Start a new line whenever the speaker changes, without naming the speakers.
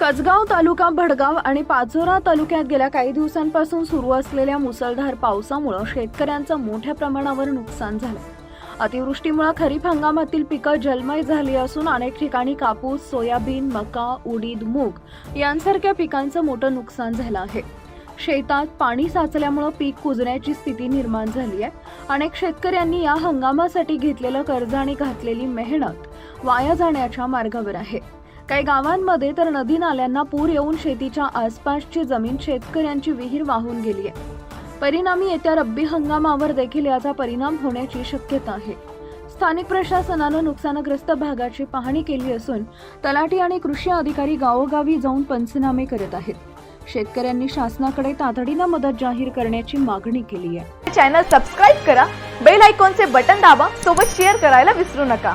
तालुका भडगाव आणि पाचोरा तालुक्यात गेल्या काही दिवसांपासून सुरू असलेल्या मुसळधार पावसामुळे शेतकऱ्यांचं मोठ्या प्रमाणावर नुकसान झालं. अतिवृष्टीमुळे खरीप हंगामातील पिकं जलमय झाली असून अनेक ठिकाणी कापूस सोयाबीन मका उडीद मूग यांसारख्या पिकांचं मोठं नुकसान झालं आहे. शेतात पाणी साचल्यामुळं पीक कुजण्याची स्थिती निर्माण झाली आहे. अनेक शेतकऱ्यांनी या हंगामासाठी घेतलेलं कर्ज आणि घातलेली मेहनत वाया जाण्याच्या मार्गावर आहे. काही गावांमध्ये तर नदी नाल्यांना पूर येऊन शेतीच्या आसपासची जमीन शेतकऱ्यांची विहीर वाहून गेली आहे. परिणामी येत्या रब्बी हंगामावर देखील याचा परिणाम होण्याची शक्यता आहे. स्थानिक प्रशासनानं नुकसानग्रस्त भागाची पाहणी केली असून तलाठी आणि कृषी अधिकारी गावोगावी जाऊन पंचनामे करत आहेत. शेतकऱ्यांनी शासनाकडे तातडीनं मदत जाहीर करण्याची मागणी केली आहे.
चॅनल सबस्क्राईब करा बेल आयकॉनचे बटन दाबा सोबत शेअर करायला विसरू नका.